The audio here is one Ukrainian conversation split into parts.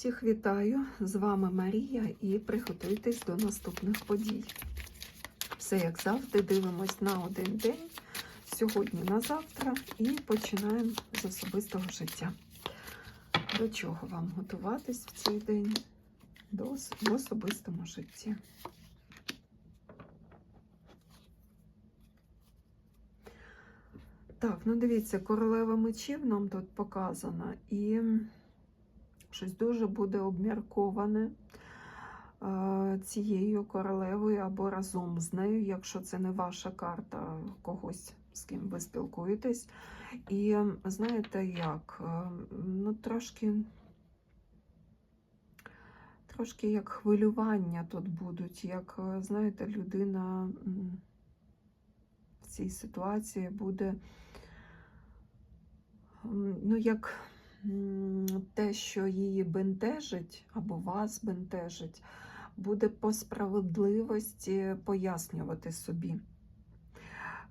Всіх вітаю! З вами Марія і приготуйтесь до наступних подій. Все, як завжди, дивимось на один день, сьогодні на завтра, і починаємо з особистого життя. До чого вам готуватись в цей день? До, в особистому житті. Так, ну дивіться, королева мечів нам тут показана, і щось дуже буде обмірковане е, цією королевою або разом з нею, якщо це не ваша карта когось, з ким ви спілкуєтесь. І знаєте як? Е, Ну, трошки. Трошки як хвилювання тут будуть, як, е, знаєте, людина в цій ситуації буде, ну, як те, що її бентежить або вас бентежить, буде по справедливості пояснювати собі.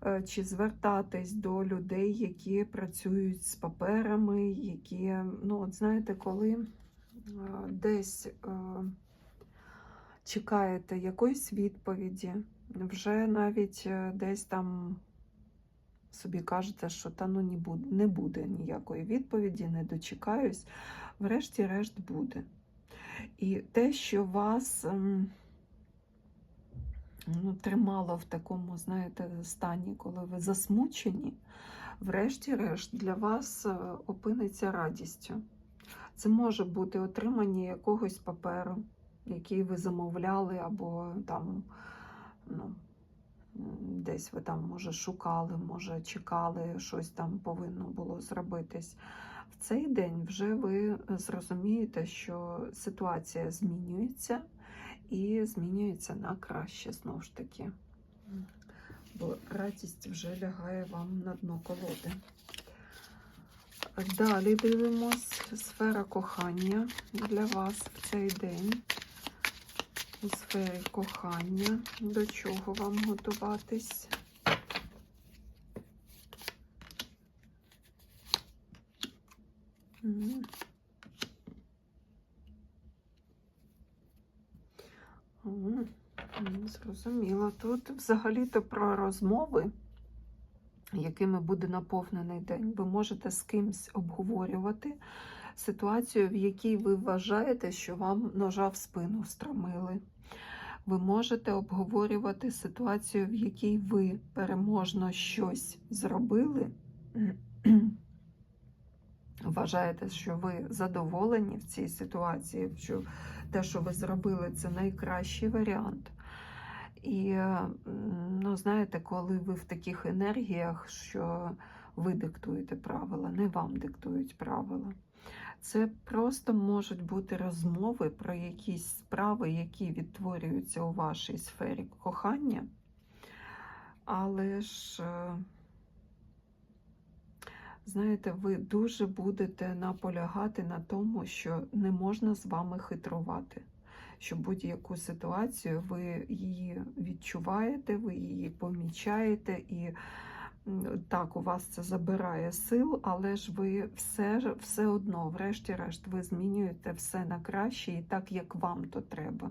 Е, Чи звертатись до людей, які працюють з паперами, які, ну, от знаєте, коли е, десь е, чекаєте якоїсь відповіді, вже навіть десь там собі кажете, що та ну не буде, не буде ніякої відповіді, не дочекаюсь, врешті-решт буде. І те, що вас ем, ну, тримало в такому, знаєте, стані, коли ви засмучені, врешті-решт для вас е, опиниться радістю. Це може бути отримання якогось паперу, який ви замовляли, або там, ну, десь ви там, може, шукали, може, чекали, щось там повинно було зробитись. В цей день вже ви зрозумієте, що ситуація змінюється і змінюється на краще знову ж таки. Бо радість вже лягає вам на дно колоди. Далі дивимось сфера кохання для вас в цей день. У сфері кохання. До чого вам готуватись? Зрозуміло. Тут взагалі-то про розмови, якими буде наповнений день. Ви можете з кимсь обговорювати ситуацію, в якій ви вважаєте, що вам ножа в спину встромили. Ви можете обговорювати ситуацію, в якій ви переможно щось зробили. Вважаєте, що ви задоволені в цій ситуації, що те, що ви зробили, це найкращий варіант. І, ну, знаєте, коли ви в таких енергіях, що ви диктуєте правила, не вам диктують правила. Це просто можуть бути розмови про якісь справи, які відтворюються у вашій сфері кохання. Але ж, е, знаєте, ви дуже будете наполягати на тому, що не можна з вами хитрувати. Що будь-яку ситуацію ви її відчуваєте, ви її помічаєте, і так, у вас це забирає сил, але ж ви все, все одно, врешті-решт, ви змінюєте все на краще і так, як вам то треба.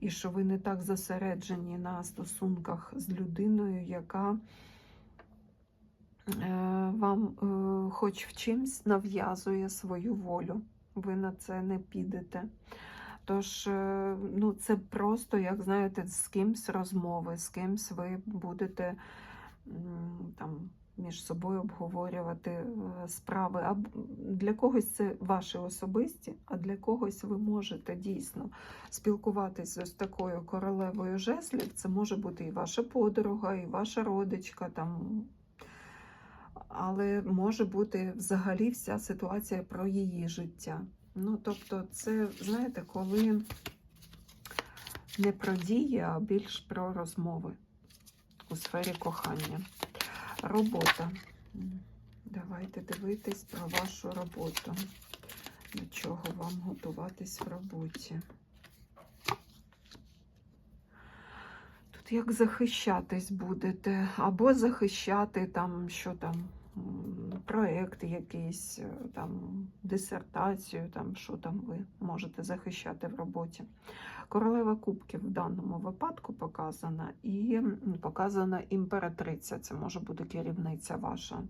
І що ви не так зосереджені на стосунках з людиною, яка е, вам е, хоч в чимсь нав'язує свою волю. Ви на це не підете. Тож, е, ну, це просто, як знаєте, з кимсь розмови, з кимсь ви будете там між собою обговорювати е, справи. Для когось це ваші особисті, а для когось ви можете дійсно спілкуватися з такою королевою жеслів. Це може бути і ваша подруга, і ваша родичка там. Але може бути взагалі вся ситуація про її життя. Ну, тобто, це, знаєте, коли не про дії, а більш про розмови у сфері кохання. Робота. Давайте дивитись про вашу роботу. До чого вам готуватись в роботі. Тут як захищатись будете, або захищати там, що там проєкт якийсь, е, там, дисертацію, там, що там ви можете захищати в роботі. Королева кубків в даному випадку показана, і показана імператриця. Це може бути керівниця ваша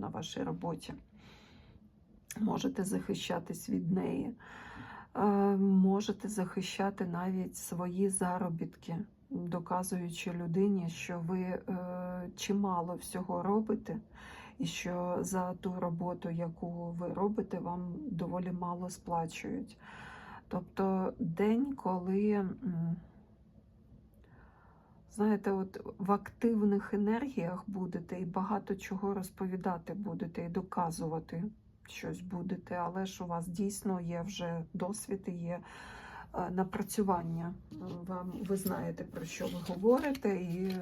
на вашій роботі. Можете захищатись від неї. Е, Можете захищати навіть свої заробітки, доказуючи людині, що ви е, чимало всього робите, і що за ту роботу, яку ви робите, вам доволі мало сплачують. Тобто день, коли, знаєте, от в активних енергіях будете і багато чого розповідати будете, і доказувати щось будете, але ж у вас дійсно є вже досвід і є е, напрацювання. Вам ви знаєте, про що ви говорите, і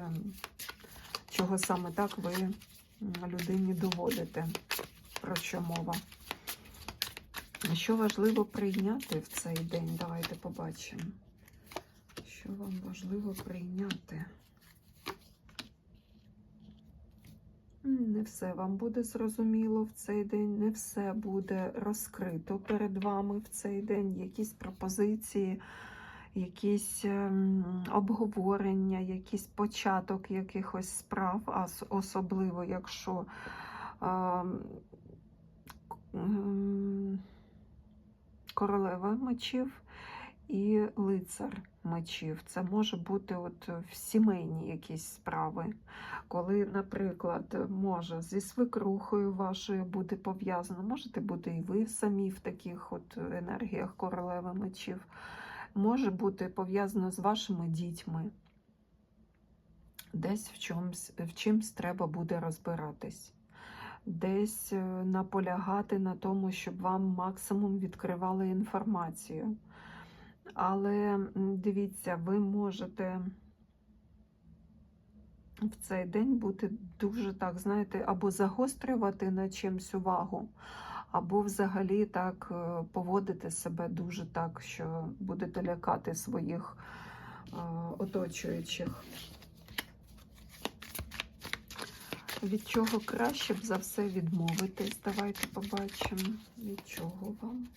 чого саме так ви людині доводите, про що мова. Що важливо прийняти в цей день? Давайте побачимо. Що вам важливо прийняти? Не все вам буде зрозуміло в цей день, не все буде розкрито перед вами в цей день. Якісь пропозиції, якісь ем, обговорення, якийсь початок якихось справ, особливо якщо ем, королева мечів і лицар мечів. Це може бути от в сімейні якісь справи, коли, наприклад, може зі свекрухою вашою бути пов'язано, можете бути і ви самі в таких от енергіях королеви мечів, може бути пов'язано з вашими дітьми. Десь в чомусь, в чимсь треба буде розбиратись. Десь е, наполягати на тому, щоб вам максимум відкривали інформацію. Але дивіться, ви можете в цей день бути дуже так, знаєте, або загострювати на чимсь увагу, або взагалі так е, поводити себе дуже так, що будете лякати своїх е, оточуючих. Від чого краще б за все відмовитись? Давайте побачимо, від чого вам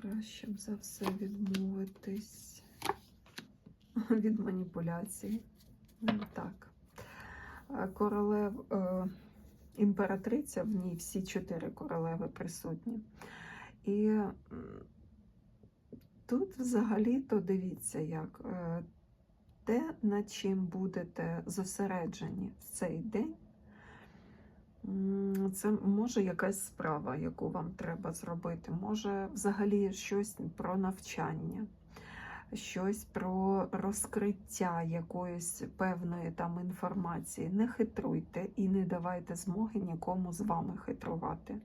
краще б за все відмовитись. Від маніпуляцій. Ну, Так. Королев, е, імператриця, в ній всі чотири королеви присутні. І тут взагалі-то дивіться, як е, те, над чим будете зосереджені в цей день, це може якась справа, яку вам треба зробити, може взагалі щось про навчання, щось про розкриття якоїсь певної там інформації. Не хитруйте і не давайте змоги нікому з вами хитрувати.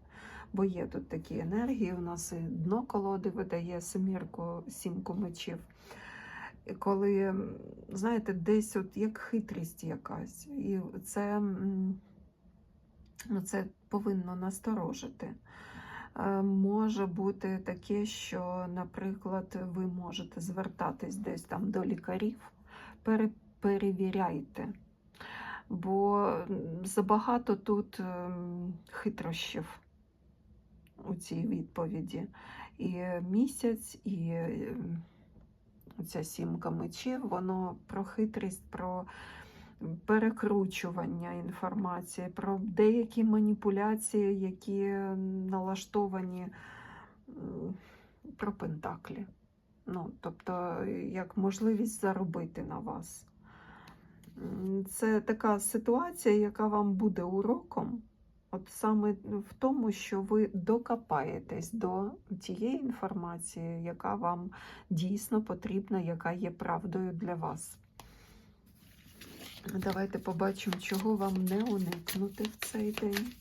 Бо є тут такі енергії, у нас і дно колоди видає семірку, сімку мечів. Коли, знаєте, десь от як хитрість якась. І це, ну, це повинно насторожити. Е, Може бути таке, що, наприклад, ви можете звертатись десь там до лікарів, перевіряйте. Бо забагато тут ем, хитрощів у цій відповіді. І місяць, і ем, ця сімка мечів, воно про хитрість, про перекручування інформації, про деякі маніпуляції, які налаштовані про пентаклі. Ну, тобто, як можливість заробити на вас. Це така ситуація, яка вам буде уроком. От саме в тому, що ви докопаєтесь до тієї інформації, яка вам дійсно потрібна, яка є правдою для вас. Давайте побачимо, чого вам не уникнути в цей день.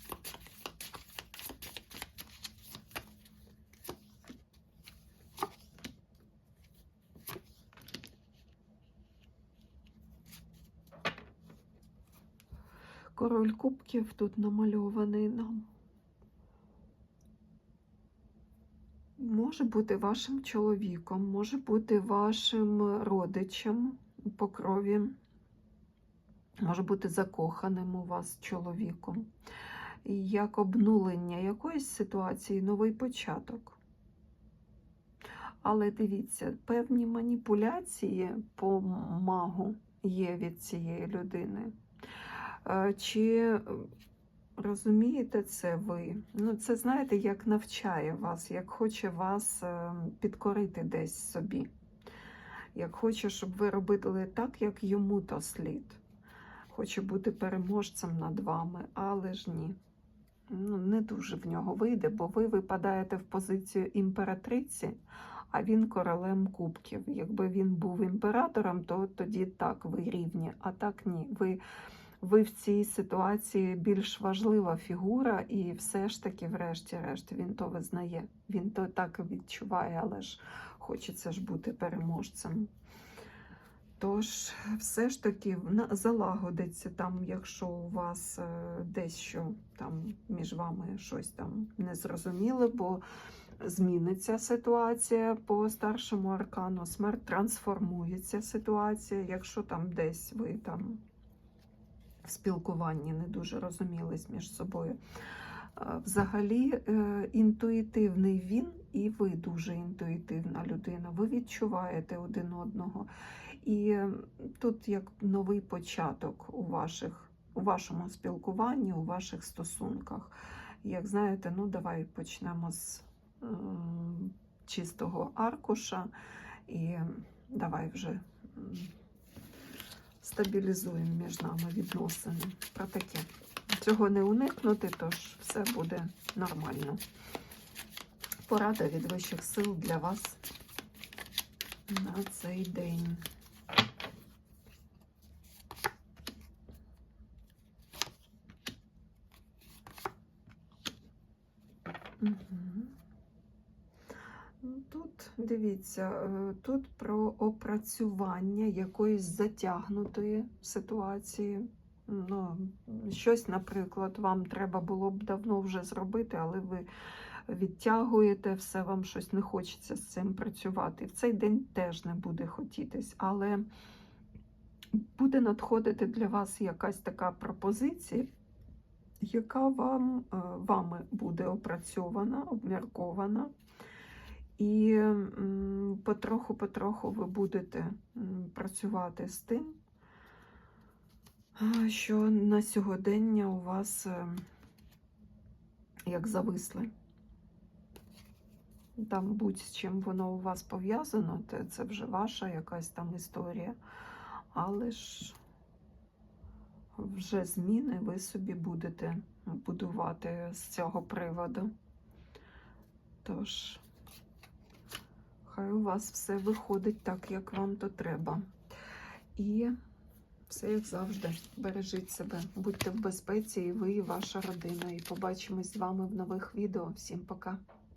Король кубків тут намальований нам. Може бути вашим чоловіком, може бути вашим родичем по крові, може бути закоханим у вас чоловіком. як обнулення якоїсь ситуації, новий початок. Але дивіться, певні маніпуляції по магу є від цієї людини. Е, Чи розумієте це ви? Ну, це знаєте, як навчає вас, як хоче вас е, підкорити десь собі. Як хоче, щоб ви робили так, як йому то слід. Хоче бути переможцем над вами, але ж ні. Ну, не дуже в нього вийде, бо ви випадаєте в позицію імператриці, а він королем кубків. Якби він був імператором, то тоді так, ви рівні. А так ні. Ви, ви в цій ситуації більш важлива фігура, і все ж таки, врешті-решт, він то визнає. Він то так відчуває, але ж хочеться ж бути переможцем. Тож, все ж таки залагодиться там, якщо у вас е, дещо там між вами щось там незрозуміле, бо зміниться ситуація по старшому аркану, смерть трансформується ситуація, якщо там десь ви там в спілкуванні не дуже розумілись між собою. Е, Взагалі е, інтуїтивний він, і ви дуже інтуїтивна людина. Ви відчуваєте один одного. І е, тут як новий початок у, ваших, у вашому спілкуванні, у ваших стосунках. Як знаєте, ну давай почнемо з ем, чистого аркуша і давай вже стабілізуємо між нами відносини. Про таке. Цього не уникнути, тож все буде нормально. Порада від вищих сил для вас на цей день. Мгм. Ну, Тут дивіться, е, тут про опрацювання якоїсь затягнутої ситуації. Ну, щось, наприклад, вам треба було б давно вже зробити, але ви відтягуєте, все вам щось не хочеться з цим працювати. В цей день теж не буде хотітись, але буде надходити для вас якась така пропозиція, яка вам, е, вами буде опрацьована, обміркована. І потроху-потроху ви будете працювати з тим, що на сьогодення у вас е, як зависли. Там будь-з чим воно у вас пов'язано, це вже ваша якась там історія. Але ж вже зміни ви собі будете будувати з цього приводу. Тож, хай у вас все виходить так, як вам то треба. І все як завжди. Бережіть себе, будьте в безпеці, і ви, і ваша родина. І побачимось з вами в нових відео. Всім пока!